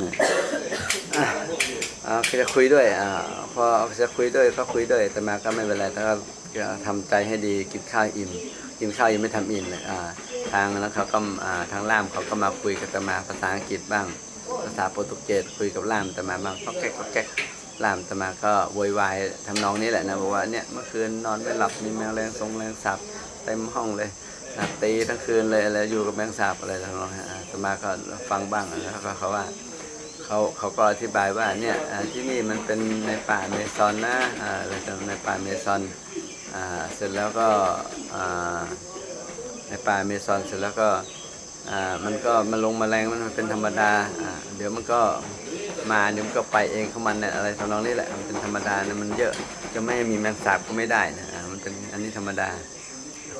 อะอ่าเขาจะคุยด้วยอ่าพอจะคุยด้วยก็คุยด้วยแต่มาก็ไม่เป็นไรแต่ก็ทำใจให้ดีกินข้าวอิ่ม กินข้าวยังไม่ทำอิ่มเลยอ่าทางนั้นเขาก็อ่าทางล่ามเขาก็มาคุยกับตมาภาษาอังกฤษบ้าง ภาษาโปรตุเกสคุยกับล่ามตมาบ้างก็แก๊กก็แก๊กล่ามตมาก็โวยวายทำนองนี้แหละนะบอกว่าเนี่ยเมื่อคืนนอนไม่หลับมีแมงแรงทรงแรงสับเต็มห้องเลยนะตีทั้งคืนเลยอะไรอยู่กับแมงสาบอะไรทำนองนี้อ่าตมาก็ฟังบ้างแล้วก็เขาว่า เขาเขาก็อธิบายว่าเนี่ยที่นี่มันเป็นในป่าเมซอนนะอ่าอะไรต่างในป่าเมซอนอ่าเสร็จแล้วก็ในป่าเมซอนเสร็จแล้วก็อ่ามันก็มาลงมาแมลงมันเป็นธรรมดาอ่าเดี๋ยวมันก็มาเดี๋ยวมันก็ไปเองของมันเนี่ยอะไรทำนองนี้แหละมันเป็นธรรมดานะมันเยอะจะไม่มีแมงสาบก็ไม่ได้นะมันเป็นอันนี้ธรรมดา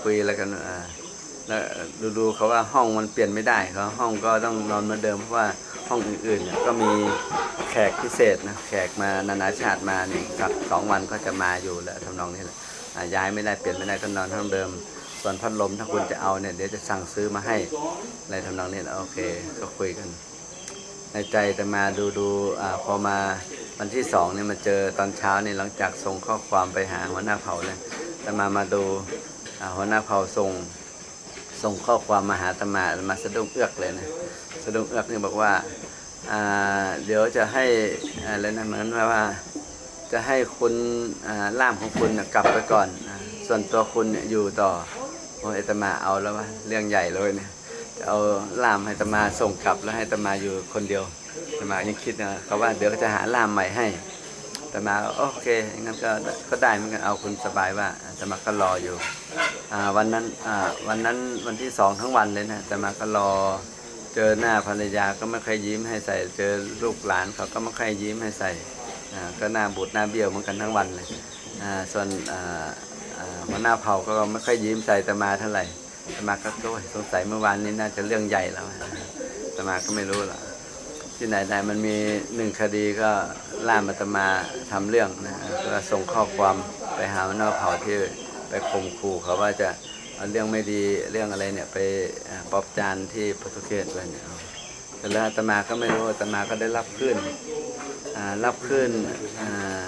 คุยแล้วกันอ่า ดูดูเขาว่าห้องมันเปลี่ยนไม่ได้เขาห้องก็ต้องนอนเหมือนเดิมเพราะว่าห้องอื่นๆเนี่ยก็มีแขกพิเศษนะแขกมานานาชาติมาเนี่ยสักสองวันก็จะมาอยู่แล้วทำนองนี้แหละย้ายไม่ได้เปลี่ยนไม่ได้ก็นอนห้องเดิม ส่วนพัดลมถ้าคุณจะเอาเนี่ยเดี๋ยวจะสั่งซื้อมาให้อะไรทำนองนี้แหละโอเคก็คุยกัน ในใจแต่มาดูดูอ่าพอมาวันที่สองเนี่ยมาเจอตอนเช้าเนี่ยหลังจากส่งข้อความไปหาหัวหน้าเผ่าเลยแต่มามาดูหัวหน้าเผ่าส่ง ส่งข้อความมาหาตมามาสะดุ้งเอือกเลยนะสะดุ้งเอือกนี่บอกว่าเดี๋ยวจะให้อะไรนะเหมือนว่าจะให้คุณล่ามของคุณกลับไปก่อนอส่วนตัวคุณเนี่ยอยู่ต่อโอ้ยอตมาเอาแล้วว่าเรื่องใหญ่เลยเนี่ยจะเอาล่ามให้ตมาส่งกลับแล้วให้ตมาอยู่คนเดียวตมายังคิดนะเขาว่าเดี๋ยวจะหาล่ามใหม่ให้ อาตมาโอเคงั้นก็ก็ได้เหมือนกันเอาคุณสบายว่าอาตมาก็รออยู่วันนั้นวันนั้นวันที่สองทั้งวันเลยนะแต่มาก็รอเจอหน้าภรรยาก็ไม่เคยยิ้มให้ใส่ เจอลูกหลานเขาก็ไม่เคยยิ้มให้ใส่ก็หน้าบูดหน้าเบี้ยวเหมือนกันทั้งวันเลยส่วนหัวหน้าเผ่าก็ไม่ค่อยยิ้มใส่แต่มาเท่าไหร่แต่มาก็โอ้ยสงสัยเมื่อวานนี้น่าจะเรื่องใหญ่แล้วแต่มาก็ไม่รู้หรอกที่ไหนได้มันมีหนึ่งคดีก็ ล่ามอาตมาทำเรื่องนะก็ส่งข้อความไปหาหัวหน้าเผ่าที่ไปข่มขู่เขาว่าจะเอาเรื่องไม่ดีเรื่องอะไรเนี่ยไปปอบจานที่โปรตุเกสอะไรเนี่ยแต่แล้วอาตมาก็ไม่รู้อาตมาก็ได้รับขึ้นอ่ารับขึ้นอ่า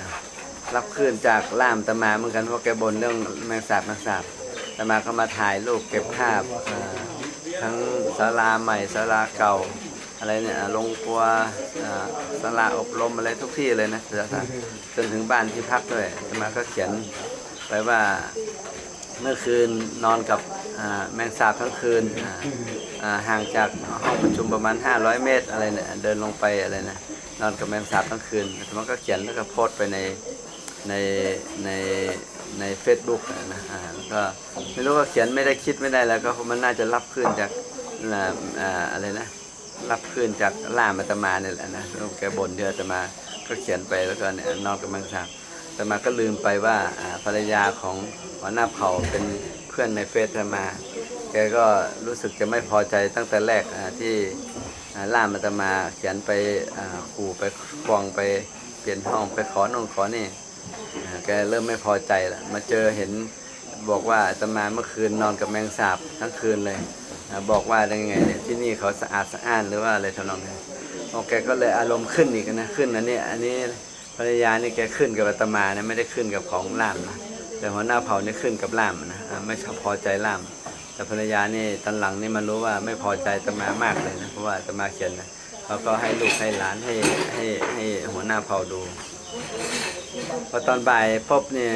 รับขึ้นจากล่ามอาตมาเหมือนกันเพราะแกบ่นเรื่องแมงสาบแมงสาบอาตมาก็มาถ่ายรูปเก็บภาพทั้งศาลาใหม่ศาลาเก่า อะไรเนี่ยอ่าโรงครัวอ่าศาลาอบรมอะไรทุกที่เลยนะจนถึงบ้านที่พักด้วยอาตมาก็เขียนไปว่าเมื่อคืนนอนกับแมงสาบทั้งคืนห่างจากห้องประชุมประมาณ 500 เมตรอะไรเนี่ยเดินลงไปอะไรนะนอนกับแมงสาบทั้งคืนแต่มันก็เขียนแล้วก็โพสต์ไปในในในในเฟซบุ๊กนะแล้วก็ไม่รู้ว่าเขียนไม่ได้คิดไม่ได้แล้วก็มันน่าจะรับขึ้นจากอะไรนะ รับขึ้นจากล่ามอาตมาเนี่ยแหละนะแล้วแกบ่นเดืออาตมาก็เขียนไปแล้วก็เนี่ยนอนกับแมงสาบแต่มาก็ลืมไปว่าภรรยาของหัวหน้าเผ่าเป็นเพื่อนในเฟซอาตมา แกก็รู้สึกจะไม่พอใจตั้งแต่แรกที่ล่ามอาตมาเขียนไปขู่ไปควงไปเปลี่ยนห้องไปขอนงขอนี่แกเริ่มไม่พอใจละมาเจอเห็นบอกว่าอาตมาเมื่อคืนนอนกับแมงสาบทั้งคืนเลย บอกว่าได้ไงเนี่ยที่นี่เขาสะอาดสะอ้านหรือว่าอะไรทำนองนี้โอแกก็เลยอารมณ์ขึ้นอีกนะขึ้นอันนี้อันนี้ภรรยานี่แกขึ้นกับอาตมานะไม่ได้ขึ้นกับของล่ามนะแต่หัวหน้าเผ่านี่ขึ้นกับล่ามนะไม่ชอบพอใจล่าม แต่ภรรยานี่ตอนหลังนี่มันรู้ว่าไม่พอใจอาตมามากเลยนะเพราะว่าอาตมาเขียนนะเขาก็ให้ลูกให้หลานให้ให้ให้หัวหน้าเผ่าดูพอตอนบ่ายปุ๊บเนี่ย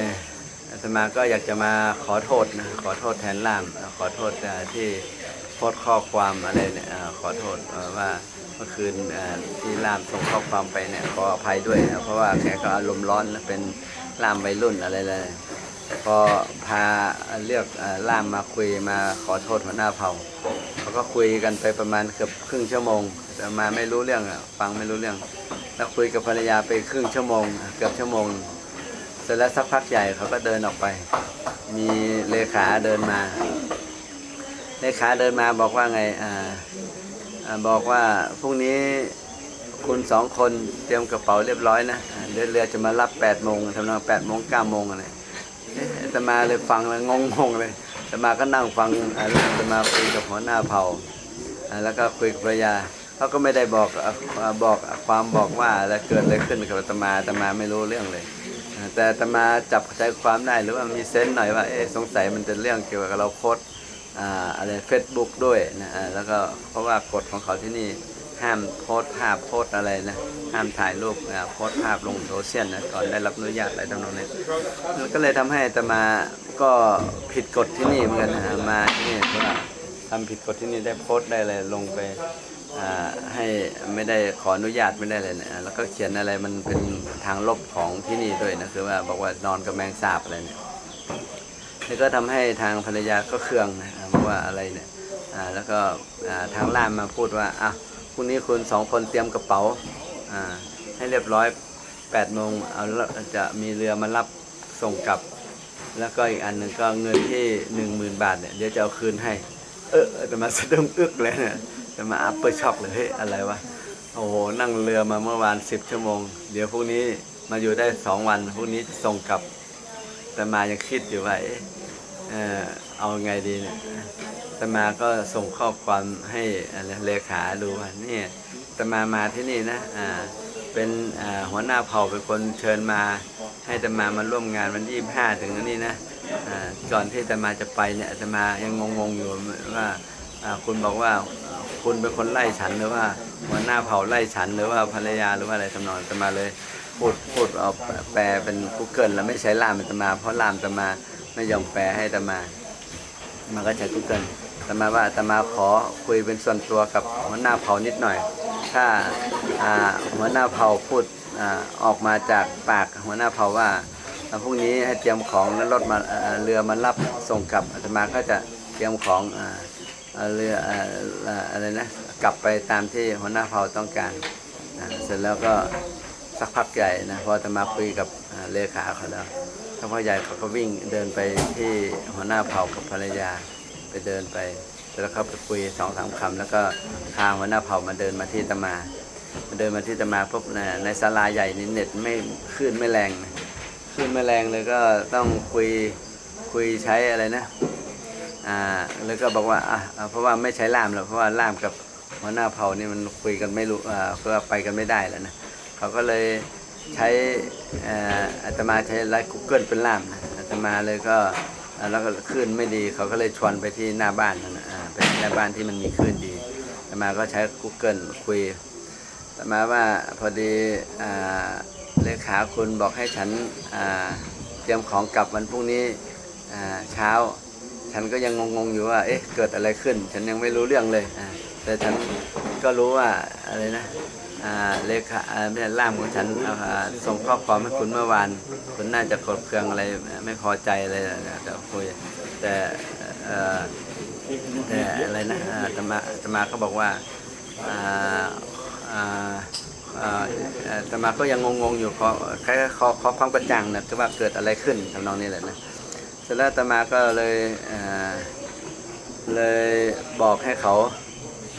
อาตมาก็อยากจะมาขอโทษนะขอโทษแทนล่ามขอโทษที่ โพสต์ข้อความอะไรเนี่ยขอโทษเอ่อว่าเมื่อคืนที่ล่ามส่งข้อความไปเนี่ยขออภัยด้วยนะเพราะว่าแกก็อารมณ์ร้อนและเป็นล่ามวัยรุ่นอะไรเลยพอพาเรียกอล่ามมาคุยมาขอโทษหัวหน้าเผ่าเขาก็คุยกันไปประมาณเกือบครึ่งชั่วโมงแต่มาไม่รู้เรื่องอะฟังไม่รู้เรื่อง แล้วคุยกับภรรยาไปครึ่งชั่วโมง เกือบชั่วโมง เสร็จแล้วสักพักใหญ่เขาก็เดินออกไป มีเลขาเดินมา เลขาเดินมาบอกว่าไงอ่าอ่าบอกว่าพรุ่งนี้คุณสองคนเตรียมกระเป๋าเรียบร้อยนะเรือเรือจะมารับ8ปดโมงทำนองแปดโมงเก้าโมงอะไรเอ๊ะมาเลยฟังแล้วงงๆเลยอาตมาก็นั่งฟังอ่าแล้วอาตมาคุยกับหัวหน้าเผ่าอ่าแล้วก็คุยกับภรรยาเขาก็ไม่ได้บอกอ่อบอกความบอกว่าอะไรเกิดอะไรขึ้นกับตมาตมาไม่รู้เรื่องเลย แต่ตมาจับใจความได้หรือว่ามีเซนส์หน่อยว่าเอ๊ะสงสัยมันเป็นเรื่องเกี่ยวกับเราโพสต์อ่า อะไรเฟซบุ๊กด้วยนะแล้วก็เพราะว่ากฎของเขาที่นี่ห้ามโพสภาพโพสอะไรนะห้ามถ่ายรูปอ่าโพสภาพลงโซเชียลนะก่อนได้รับอนุญาตอะไรทำนองนี้มันก็เลยทำให้ตมาก็ผิดกฎที่นี่เหมือนกันนะมาที่นี่เพราะว่าทำผิดกฎที่นี่ได้โพสได้เลยลงไปให้ไม่ได้ขออนุญาตไม่ได้เลยนะแล้วก็เขียนอะไรมันเป็นทางลบของที่นี่ด้วยนะคือว่าบอกว่านอนกับแมงสาบอะไรเนี่ย นี่ก็ทำให้ทางภรรยาก็เคืองนะว่าอะไรเนี่ยแล้วก็ทางล่ามมาพูดว่าอะพรุ่งนี้คุณสองคนเตรียมกระเป๋าให้เรียบร้อย8ปดโมงเอาจะมีเรือมารับส่งกลับ แล้วก็อีกอันหนึ่งก็เงินที่หนึ่งหมื่นบาทเนี่ยเดี๋ยวจะเอาคืนให้ เออแต่มาสะดุ้งอึกเลยเนี่ยจะมาอัปเปอร์ช็อกเลยอะไรวะโอ้โหนั่งเรือมาเมื่อวานสิบชั่วโมง เดี๋ยวพรุ่งนี้มาอยู่ได้สองวันพรุ่งนี้ส่งกลับ แต่มายังคิดอยู่ว่า เออเอาไงดีเนี่ยตมาก็ส่งข้อความให้อะไรเลขาดูว่านี่ตมามาที่นี่นะอ่าเป็นหัวหน้าเผ่าเป็นคนเชิญมา ให้ตมามาร่วมงานวันที่ห้าถึงนนี้นะอ่าก่อนที่ตมาจะไปเนี่ยตมายังงงๆอยู่ว่าคุณบอกว่าคุณเป็นคนไล่ฉันหรือว่าหัวหน้าเผ่าไล่ฉันหรือว่าภรรยาหรือว่าอะไรทำนองตมาเลย พูดพูดเอาแปลเป็น Google แล้วไม่ใช้ลามตมา เพราะลามตมาไม่ยอมแปลให้ตมา มันก็ใช้ Google อาตมาว่าตมาขอคุยเป็นส่วนตัวกับหัวหน้าเผ่านิดหน่อย ถ้าอ่าหัวหน้าเผ่าพูดอาออกมาจากปากหัวหน้าเผ่าว่าพรุ่งนี้ให้เตรียมของแล้วรถมาเรือมารับส่งกลับอาตมาก็จะเตรียมของอ่าเรืออะไรนะกลับไปตามที่หัวหน้าเผ่าต้องการเสร็จแล้วก็ สักพักใหญ่นะพอจะมาคุยกับเลขาเขาแล้วสักพักใหญ่เขาก็วิ่งเดินไปที่หัวหน้าเผ่ากับภรรยาไปเดินไปแล้วเขาไปคุยสองสามคำแล้วก็พางหัวหน้าเผ่ามาเดินมาที่ตมามาเดินมาที่ตมาปุ๊บนะในศาลาใหญ่นี่เน็ตไม่คลื่นไม่แรงนะคลื่นไม่แรงเลยก็ต้องคุยคุยใช้อะไรนะอ่าแล้วก็บอกว่าอะอะเพราะว่าไม่ใช้ล่ามหรอกเพราะว่าล่ามกับหัวหน้าเผ่านี่มันคุยกันไม่รู้อ่าเพื่อไปกันไม่ได้แล้วนะ เขาก็เลยใช้อาตมาใช้ไลฟ์ Google เป็นล่ามนะอาตมาเลยก็แล้วก็คลื่นไม่ดีเขาก็เลยชวนไปที่หน้าบ้านนั่นนะไปที่หน้าบ้านที่มันมีคลื่นดีอาตมาก็ใช้ Google คุยอาตมาว่าพอดีเลขาคุณบอกให้ฉันเตรียมของกลับวันพรุ่งนี้เช้า ฉันก็ยังงงๆอยู่ว่าเอ๊ะเกิดอะไรขึ้น ฉันยังไม่รู้เรื่องเลยแต่ฉันก็รู้ว่าอะไรนะ เลขาไม่ใช่ล่ามของฉันส่งข้อความให้คุณเมื่อวาน คุณน่าจะกดเครื่องอะไรไม่พอใจอะไรนะจะคุยแต่เอ่อแต่อะไรนะอ่าตมาอาตมาก็บอกว่าอ่าอ่าอ่าอาตมาก็ยังงงๆอยู่ขอแค่ขอขอความกระจ่างนะคือว่าเกิดอะไรขึ้นทำนองนี้แหละนะเสร็จแล้วอาตมาก็เลยเลยบอกให้เขา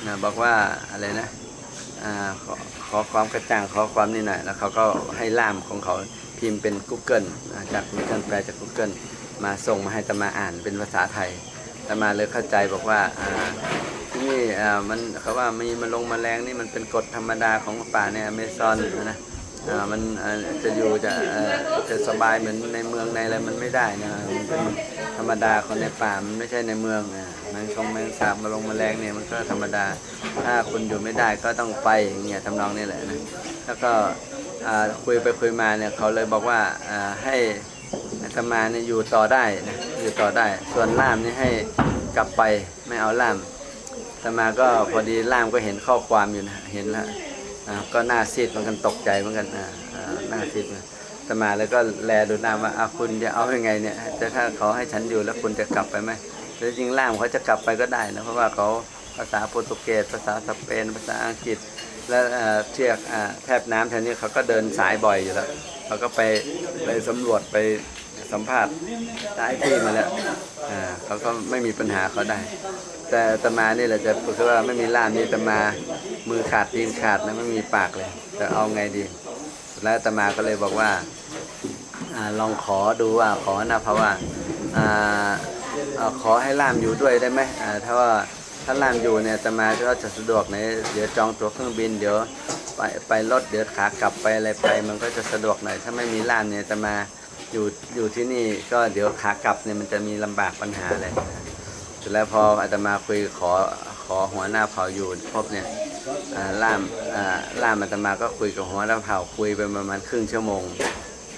นะบอกว่าอะไรนะอ ขอขอความกระจ่างขอความนี่หน่อยแล้วเขาก็ให้ล่ามของเขาพิมพ์เป็น Google จากมีการแปลจาก Google มาส่งมาให้ตมาอ่านเป็นภาษาไทยตมาเลยเข้าใจบอกว่าที่นี่มันเขาว่ามีมันลงมาแรงนี่มันเป็นกฎธรรมดาของป่าในอเมซอนนะ อ่ามันจะอยู่จะจะสบายเหมือนในเมืองในอะไรมันไม่ได้นะมันเป็นธรรมดาของในป่ามันไม่ใช่ในเมืองอ่าแมงชงแมงสาบมาลงมาแมลงเนี่ยมันก็ธรรมดา ถ้าคุณอยู่ไม่ได้ก็ต้องไปอย่างเงี้ยทำนองนี้แหละนะแล้วก็คุยไปคุยมาเนี่ยเขาเลยบอกว่าอ่าให้อาตมาเนี่ยอยู่ต่อได้นะอยู่ต่อได้ ส่วนล่ามนี่ให้กลับไปไม่เอาล่ามอาตมาก็พอดีล่ามก็เห็นข้อความอยู่นะเห็นแล้ว ก็หน้าซีดเหมือนกันตกใจเหมือนกันอ่าหน้าซีดนะอาตมาแล้วก็แลดูหน้าว่าอาคุณจะเอายังไงเนี่ยจะถ้าเขาให้ฉันอยู่แล้วคุณจะกลับไปไหมแต่จริงๆล่ามเขาจะกลับไปก็ได้นะเพราะว่าเขาภาษาโปรตุเกสภาษาสเปน ภาษาอังกฤษ และเอ่อเชือกอ่าแทบน้ำแถวนี้เขาก็เดินสายบ่อยอยู่แล้วเขาก็ไปไปสำรวจไป สัมภาษณ์หลายที่มาแล้วอ่าเขาก็ไม่มีปัญหาเขาได้ แต่ตมานี่แหละจะคือว่าไม่มีล่ามนี่ตมามือขาดตีนขาดนะไม่มีปากเลยแต่เอาไงดี แล้วตมาก็เลยบอกว่าอาลองขอดูว่าขอนะเพราะว่าอ่าขอให้ล่ามอยู่ด้วยได้ไหมอ่าถ้าว่าถ้าล่ามอยู่เนี่ยตมาก็จะสะดวกในเดี๋ยวจองตั๋วเครื่องบินเดี๋ยวไปไปรถเดี๋ยวขากลับไปอะไรไป มันก็จะสะดวกหน่อยถ้าไม่มีล่ามเนี่ยตมา อยู่อยู่ที่นี่ก็เดี๋ยวขากลับเนี่ยมันจะมีลำบากปัญหาอะไรเสร็จแล้วพออาตมาคุยขอขอหัวหน้าเผ่าอยู่พบเนี่ยล่ามล่ามอาตมาก็คุยกับหัวหน้าเผ่าคุยไปประมาณครึ่งชั่วโมง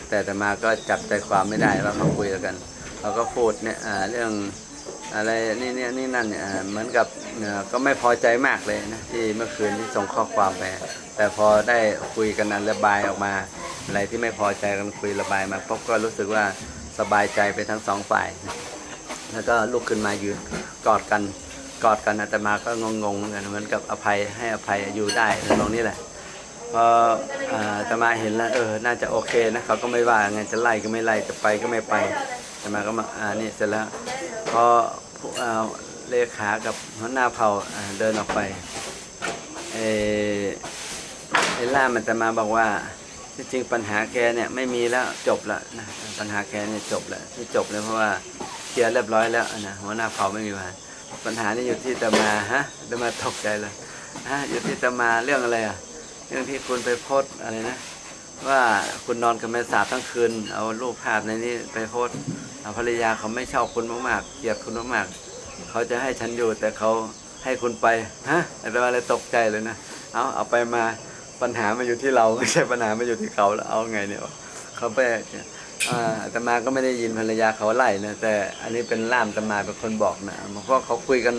แต่อาตมาก็จับใจความไม่ได้ว่าเขาคุยกันเขาก็พูดเนี่ยเรื่องอะไรนี่นี่นี่นั่นเนี่ยเหมือนกับก็ไม่พอใจมากเลยนะที่เมื่อคืนที่ส่งข้อความไปแต่พอได้คุยกันนั้นระบายออกมา อะไรที่ไม่พอใจกันคุยระบายมาปุ๊บก็รู้สึกว่าสบายใจไปทั้งสองฝ่าย แล้วก็ลุกขึ้นมายืนกอดกันกอดกันอาตมาก็งงๆเหมือนกันเหมือนกับอภัยให้อภัยอยู่ได้ตรงนี้แหละพออ่าตมาเห็นแล้วเออน่าจะโอเคนะเขาก็ไม่ว่าไงจะไล่ก็ไม่ไล่จะไปก็ไม่ไปอาตมาก็มาอ่านี่เสร็จแล้วพอผู้เลขากับหัวหน้าเผ่าเดินออกไปเออไอ้ล่ามอาตมาบอกว่า ที่จริงปัญหาแกเนี่ยไม่มีแล้วจบแล้วนะปัญหาแกเนี่ยจบแล้วที่จบเลยเพราะว่าเคลียร์เรียบร้อยแล้วนะหัวหน้าเผ่าไม่มีปัญหาปัญหานี่อยู่ที่ตมาฮะตมาตกใจเลยฮะอยู่ที่ตมาเรื่องอะไรอะเรื่องที่คุณไปโพสอะไรนะ ว่าคุณนอนกับแม่สาบทั้งคืน เอารูปภาพในนี้ไปโพสภรรยาเขาไม่ชอบคุณมากๆเกลียดคุณมากๆเขาจะให้ฉันอยู่แต่เขาให้คุณไปฮะแต่ว่าเลยตกใจเลยนะเอาเอาไปมา ปัญหามาอยู่ที่เราไม่ใช่ปัญหามาอยู่ที่เขาแล้วเอาไงเนี่ยเขาไปอ่าตมาก็ไม่ได้ยินภรรยาเขาไล่นะแต่อันนี้เป็นล่ามอาตมาเป็นคนบอกนะเพราะเขาคุยกัน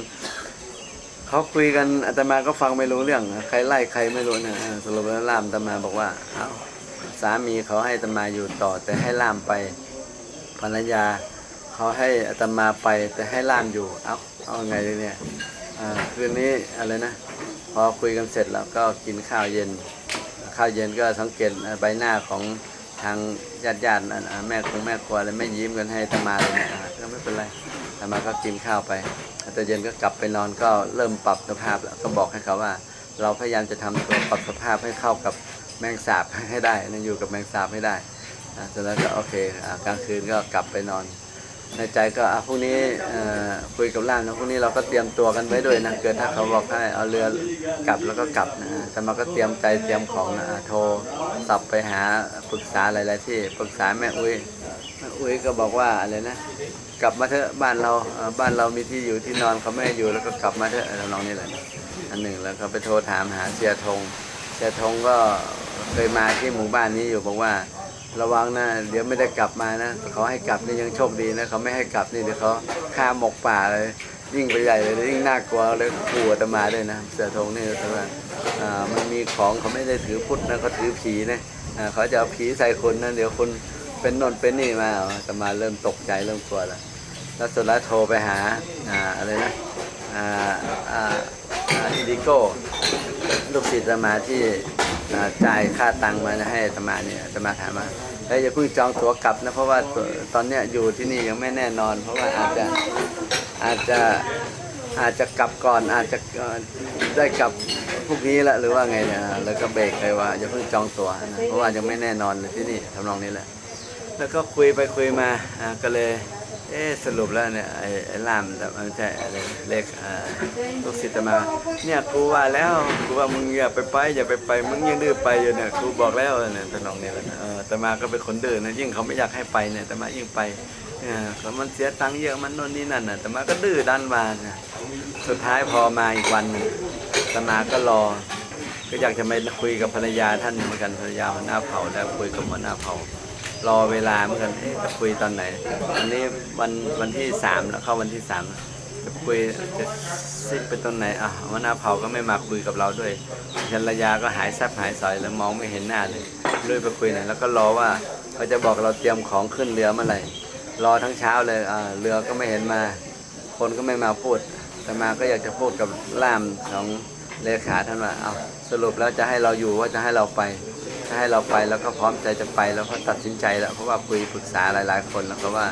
เขาคุยกันอาตมาก็ฟังไม่รู้เรื่องใครไล่ใครไม่รู้นะสรุปแล้วล่ามอาตมาบอกว่าเอาสามีเขาให้อาตมาอยู่ต่อ แต่ให้ล่ามไปภรรยาเขาให้อาตมาไปแต่ให้ล่ามอยู่เอาเอาไงดีเนี่ยคืนนี้อะไรนะ พอคุยกันเสร็จแล้วก็กินข้าวเย็น ข้าวเย็นก็สังเกตใบหน้าของทางญาติญาติๆแม่คงแม่ครัวอะไรไม่ยิ้มกันให้ตมาเลยนะก็ไม่เป็นไรตมาก็กินข้าวไปแต่เย็นก็กลับไปนอนก็เริ่มปรับสภาพแล้วก็บอกให้เขาว่า เราพยายามจะทำตัวปรับสภาพให้เข้ากับแมงสาบให้ได้นะอยู่กับแมงสาบให้ได้อ่าเสร็จแล้วก็โอเคกลางคืนก็กลับไปนอน ในใจก็อะพรุ่งนี้คุยกับล่ามนะพรุ่งนี้เราก็เตรียมตัวกันไว้ด้วยนะเกิดถ้าเขาบอกให้เอาเรือกลับแล้วก็กลับนะแต่มาก็เตรียมใจเตรียมของนะโทรสับไปหาปรึกษาหลายๆที่ปรึกษาแม่อุ้ยแม่อุ้ยก็บอกว่าอะไรนะกลับมาเถอะบ้านเราบ้านเรามีที่อยู่ที่นอนเขาไม่อยู่แล้วก็กลับมาเถอะเราลองนี่แหละอันหนึ่งแล้วก็ไปโทรถามหาเสียธงเสียธงก็เคยมาที่หมู่บ้านนี้อยู่บอกว่า ระวังนะเดี๋ยวไม่ได้กลับมานะเขาให้กลับนี่ยังโชคดีนะเขาไม่ให้กลับนี่เดี๋ยวเขาฆ่าหมกป่าเลยยิ่งไปใหญ่เลยยิ่งน่ากลัวเลยขู่อาตมาด้วยนะเสือธงนี่แต่ว่าอ่ามันมีของเขาไม่ได้ถือพุทธนะเขาถือผีนะอ่าเขาจะเอาผีใส่คนนะเดี๋ยวคนเป็นนนเป็นนี่มาอาตมาเริ่มตกใจเริ่มกลัวแล้วแล้วสุดท้ายโทรไปหาอ่าอะไรนะอ่าอ่าอินดิโก้ลูกศิษย์อาตมาที่ จ่ายค่าตังค์มาให้อาตมาเนี่ยอาตมาถามว่าเฮ้ยอย่าเพิ่งจองตั๋วกลับนะเพราะว่าตอนเนี้ยอยู่ที่นี่ยังไม่แน่นอน เพราะว่าอาจจะอาจจะอาจจะกลับก่อนอาจจะได้กลับพรุ่งนี้ละหรือว่าไงเนี่ยแล้วก็เบรกเลยว่าอย่าเพิ่งจองตั๋วนะเพราะว่ายังไม่แน่นอนที่นี่ทำนองนี้แหละ แล้วก็คุยไปคุยมาอ่าก็เลย เอ๊สรุปแล้วเนี่ยไอ้ไอ้ล่ามแต่ไม่ใช่อะไรเล็กอ่าลูกศิษย์อาตมา เนี่ยครูว่าแล้วครูว่ามึงอย่าไปไปอย่าไปไปมึงยังดื้อไปอยู่เนี่ยครูบอกแล้วเนี่ยตนองเนี่ยแหละนะเออแต่มาก็เป็นคนดื้อนะยิ่งเขาไม่อยากให้ไปเนี่ยแต่มายิ่งไปเออขามันเสียตังค์เยอะมันโน่นนี่นั่นน่ะแต่มาก็ดื้อดันมาเนี่ยสุดท้ายพอมาอีกวันหนึ่งตมาก็รอ ก็อยากจะไปคุยกับภรรยาท่านเหมือนกันภรรยาหัวหน้าเผ่าแล้วคุยกับหัวหน้าเผ่า รอเวลาเหมือนกันเอ๊ะจะคุยตอนไหนวันนี้วันวันที่สามแล้วเข้าวันที่สามจะคุยจะซิกไปตอนไหนอะหัวหน้าเผาก็ไม่มาคุยกับเราด้วยภรรยาก็หายแซบหายสอยแล้วมองไม่เห็นหน้าเลยเลยไปคุยไหนอยแล้วก็รอว่าเขาจะบอกเราเตรียมของขึ้นเรือเมื่อไหร่รอทั้งเช้าเลยอ่าเรือก็ไม่เห็นมา คนก็ไม่มาพูดแต่มาก็อยากจะพูดกับล่ามของเลขาท่านว่าเอาสรุปแล้วจะให้เราอยู่ว่าจะให้เราไป ถ้าให้เราไปแล้วก็พร้อมใจจะไปแล้วก็ตัดสินใจแล้วเพราะว่าคุยปรึกษาหลาย ๆ คนแล้วก็ว่า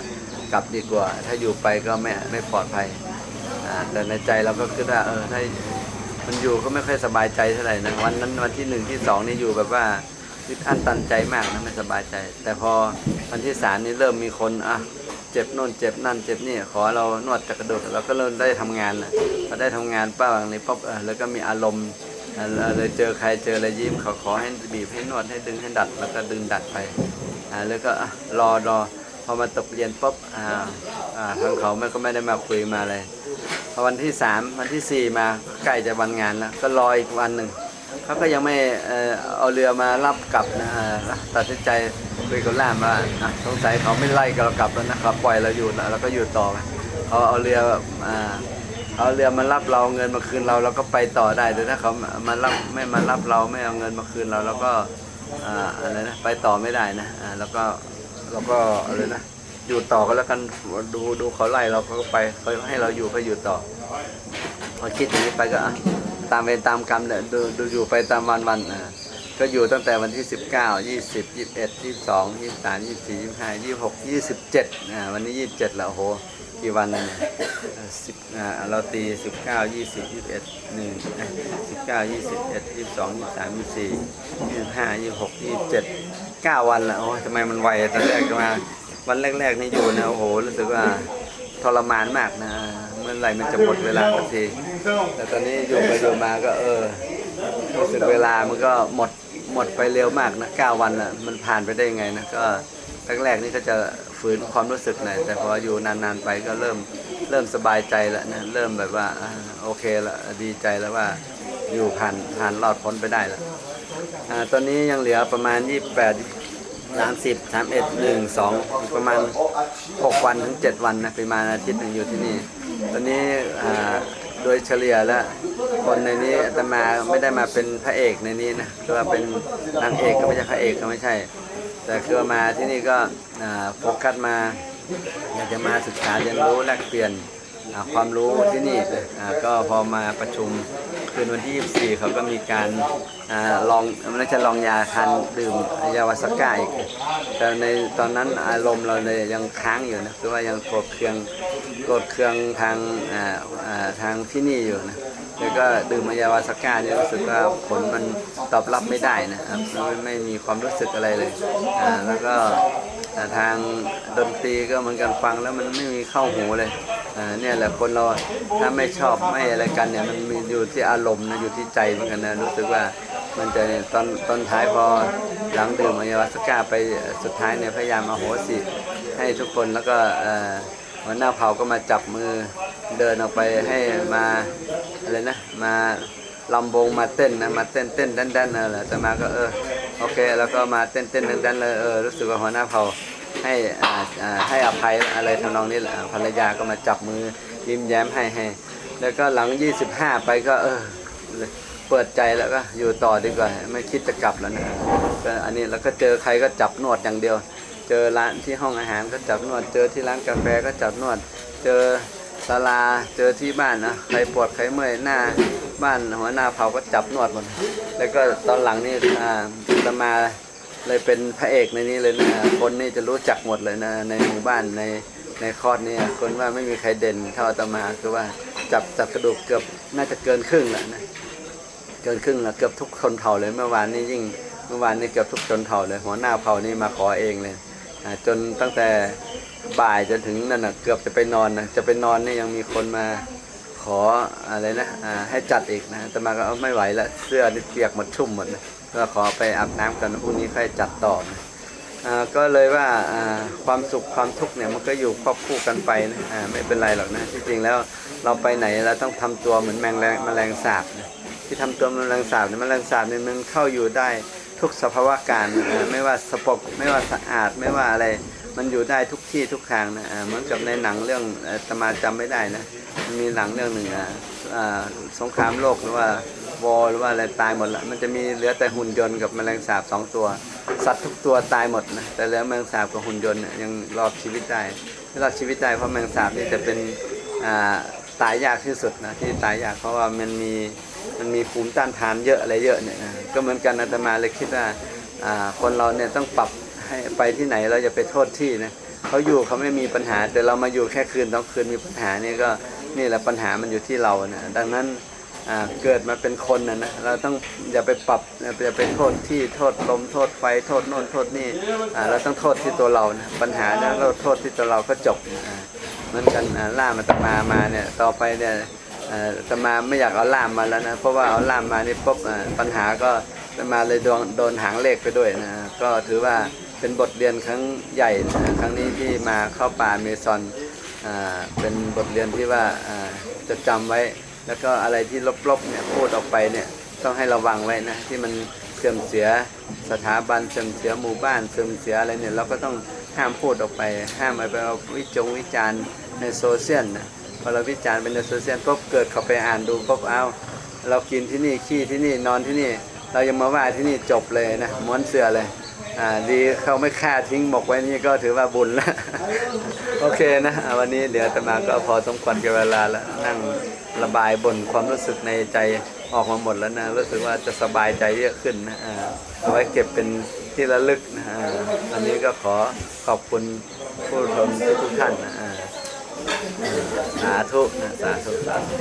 กลับดีกว่า ถ้าอยู่ไปก็ไม่ไม่ปลอดภัยแต่ในใจเราก็คิดว่าเออถ้ามันอยู่ก็ไม่ค่อยสบายใจเท่าไหร่นะวันนั้นวันที่หนึ่งที่สองนี่อยู่แบบว่าอึดอั้นตันใจมากนะไม่สบายใจ แต่พอวันที่สามนี่เริ่มมีคนอะเจ็บโน่นเจ็บนั่นเจ็บนี่ขอเรานวดจักระดูกเราก็เริ่มได้ทำงานนะพอได้ทำงานป้าบางนี้ป๊บเออแล้วก็มีอารมณ์ เอ่อเลยเจอใครเจออะไรยิ้มเขาขอให้บีบให้นวดให้ดึงให้ดัดแล้วก็ดึงดัดไปอ่าแล้วก็รอรอพอมาตกเรียนปุ๊บอ่าอ่าทางเขาไม่ก็ไม่ได้มาคุยมาอะไรพอวันที่สามวันที่สี่มาใกล้จะวันงานแล้วก็รออีกวันหนึ่งเขาก็ยังไม่เอ่อเอาเรือมารับกลับนะตัดสินใจคุยกับล่ามว่าสงสัยเขาไม่ไล่เรากลับแล้วนะครับปล่อยเราอยู่นะเราก็อยู่ต่อเขาเอาเรืออ่า เอาเรือมารับเราเงินมาคืนเราเราก็ไปต่อได้แต่ถ้าเขามารับไม่มารับเราไม่เอาเงินมาคืนเราเราก็อะไรนะไปต่อไม่ได้นะแล้วก็เราก็อะไรนะอยู่ต่อก็แล้วกันดูดูเขาไล่เราก็ไปเขาให้เราอยู่ก็อยู่ต่อพอคิดอย่างนี้ไปก็ตามเวรตามกรรมเนี่ยดูดูอยู่ไปตามวันวันอ่ ก็อยู่ตั้งแต่วันที่ 19 20 21 22 23 24 25 26 27อ่าวันนี้ 27แล้วโหกี่วันแล้วเนี่ยเอ่อสิบอ่าเราตี19 20 21 1เอ้ย19 21 22 23 24 25 26 27 9วันละโอ้ยทำไมมันไวตอนแรกมาวันแรกๆนี่อยู่นะโอ้โหรู้สึกว่าทรมานมากนะเมื่อไหร่มันจะหมดเวลาสักที แต่ตอนนี้อยู่ไปอยู่มาก็เออรู้สึกเวลามันก็หมด หมดไปเร็วมากนะเก้าวันอะมันผ่านไปได้ยังไงนะก็แรกๆนี่ก็จะฝืนความรู้สึกหน่อยแต่พออยู่นานๆไปก็เริ่มเริ่มสบายใจแล้วนะเริ่มแบบว่าโอเคละดีใจแล้วว่าอยู่ผ่านผ่านรอดพ้นไปได้แล้วตอนนี้ยังเหลือประมาณ 28สามสิบสามเอ็ดหนึ่งสองประมาณหกวันถึงเจ็ดวันนะประมาณอาทิตย์หนึ่งอยู่ที่นี่ ตอนนี้ โดยเฉลี่ยแล้วคนในนี้อาตมาไม่ได้มาเป็นพระเอกในนี้นะคือว่าเป็นนางเอกก็ไม่ใช่พระเอกก็ไม่ใช่ แต่คือามาที่นี่ก็โฟกัสมาอยากจะมาศึกษาเรียนรู้แลกเปลี่ยน ความรู้ที่นี่ก็พอมาประชุมคืนวันที่ 24 เขาก็มีการอลองม่ใช่ลองยาทานดื่มยาวาสก้าอีกแต่ในตอนนั้นอารมณ์เราเลยยังค้างอยู่นะคือว่ายังโกรธเคืองโกรธเคืองทางทางที่นี่อยู่นะแล้วก็ดื่มยาวาสก้าเนี่ยรู้สึกว่าผลมันตอบรับไม่ได้นะครับไม่ไม่มีความรู้สึกอะไรเลยแล้วก็ทางดนตรีก็เหมือนกันฟังแล้วมันไม่มีเข้าหูเลย เนี่ยแหละคนเราถ้าไม่ชอบไม่อะไรกันเนี่ยมันมีอยู่ที่อารมณ์นะอยู่ที่ใจเหมือนกันนะรู้สึกว่ามันจะตอนตอนท้ายพอหลังดื่มอายาวาสก้าไปสุดท้ายเนี่ยพยายามอาโหสิให้ทุกคนแล้วก็หัวหน้าเผาก็มาจับมือเดินออกไปให้มาอะไรนะมาลำวงมาเต้นนะมาเต้นเต้นดันดันๆนั่นแหละแต่มาก็เออโอเค แล้วก็มาเต้นเต้นดันๆเลยเออรู้สึกว่าหัวหน้าเผา ให้อ่าอ่าให้อภัยอะไรทำนองนี้แหละภรรยาก็มาจับมือยิ้มแย้มให้ให้แล้วก็หลัง 25 ไปก็เออเปิดใจแล้วก็อยู่ต่อดีกว่าไม่คิดจะกลับแล้วนะก็อันนี้แล้วก็เจอใครก็จับนวดอย่างเดียว เจอร้านที่ห้องอาหารก็จับนวด เจอที่ร้านกาแฟก็จับนวด เจอศาลาเจอที่บ้านนะใครปวดใครเมื่อยหน้าบ้านหัวหน้าเผาก็จับนวดหมดแล้วก็ตอนหลังนี่อ่าอาตมา เลยเป็นพระเอกในนี้เลยนะคนนี่จะรู้จักหมดเลยนะ ในหมู่บ้านในในคอร์สเนี่ยคนว่าไม่มีใครเด่นเท่าอาตมาคือว่าจับจับกระดูกเกือบน่าจะเกินครึ่งแล้วนะเกินครึ่งแล้วเกือบทุกชนเผ่าเลยเมื่อวานนี้ยิ่งเมื่อวานนี้เกือบทุกชนเผ่าเลย หัวหน้าเผ่านี่มาขอเองเลยจนตั้งแต่บ่ายจนถึงนั่นนะเกือบจะไปนอนนะจะไปนอนนี่ยังมีคนมาขออะไรนะให้จัดอีกนะแต่มาก็ไม่ไหวแล้วเสื้อนี่เปียกหมดชุ่มหมดนะ ก็ขอไปอาบน้ำกันพรุ่งนี้ค่อยจัดต่อนะก็เลยว่าความสุขความทุกข์เนี่ยมันก็อยู่ควบคู่กันไปนะไม่เป็นไรหรอกนะที่จริงแล้วเราไปไหนเราต้องทำตัวเหมือนแมงแรงแมลงสาบนะที่ทำตัวเหมือนแมลงสาบเนี่ยแมลงสาบเนี่ยมันเข้าอยู่ได้ทุกสภาวะการไม่ว่าสปกไม่ว่าสะอาดไม่ว่าอะไรมันอยู่ได้ทุกที่ทุกทางนะเหมือนกับในหนังเรื่องตมาจำไม่ได้นะมีหนังเรื่องหนึ่งอะอ่าสงครามโลกหรือว่า วอหรือว่าอะไรตายหมดละมันจะมีเหลือแต่หุ่นยนต์กับแมลงสาบสองตัว สัตว์ทุกตัวตายหมดนะแต่เหลือแมลงสาบกับหุ่นยนต์ยังรอดชีวิตได้รอดชีวิตได้เพราะแมลงสาบนี่จะเป็นอ่าตายยากที่สุดนะที่ตายยากเพราะว่ามันมีมันมีภูมิต้านทานเยอะอะไรเยอะเนี่ยนะก็เหมือนกันอาตมาเลยคิดว่าคนเราเนี่ยต้องปรับให้ไปที่ไหนเราอย่าไปโทษที่นะเขาอยู่เขาไม่มีปัญหาแต่เรามาอยู่แค่คืนต้องคืนมีปัญหานี่ก็นี่แหละปัญหามันอยู่ที่เรานะดังนั้น เกิดมาเป็นคนนะนะเราต้องอย่าไปปรับอย่าไปโทษที่โทษลมโทษไฟโทษโน่นโทษนี่เราต้องโทษที่ตัวเรานะปัญหานะเราโทษที่ตัวเราก็จบเหมือนกันล่ามาตมามาเนี่ยต่อไปเนี่ยตมาไม่อยากเอาล่ามมาแล้วนะเพราะว่าเอาล่ามมานี่ปุ๊บปัญหาก็ตมาเลยโดนโดนหางเลขไปด้วยนะก็ถือว่าเป็นบทเรียนครั้งใหญ่นะครั้งนี้ที่มาเข้าป่าเมซอนอเป็นบทเรียนที่ว่าอ่าจะจำไว้ แล้วก็อะไรที่ลบๆเนี่ยพูดออกไปเนี่ยต้องให้ระวังไว้นะที่มันเสื่อมเสียสถาบันเสื่อมเสียหมู่บ้านเสื่อมเสียอะไรเนี่ยเราก็ต้องห้ามพูดออกไป ห้ามเอาไปเอาวิจงวิจารณ์ในโซเชียลนะพอเราวิจารณ์ไปในโซเชียลปุ๊บเกิดเขาไปอ่านดูปุ๊บเอาเรากินที่นี่ขี้ที่นี่นอนที่นี่ เรายังมาว่าที่นี่จบเลยนะม้วนเสือเลยอ่าดีเขาไม่ฆ่าทิ้งหมกไว้นี่ก็ถือว่าบุญแล้วโอเคนะวันนี้เดี๋ยวตมาก็พอสมควรกับเวลาแล้วนั่ง ระบายบ่นความรู้สึกในใจออกมาหมดแล้วนะ รู้สึกว่าจะสบายใจเยอะขึ้นนะเอาไว้เก็บเป็นที่ระลึกนะอันนี้ก็ขอขอบคุณผู้ชมทุกท่านนะสาธุนะสาธุสาธุ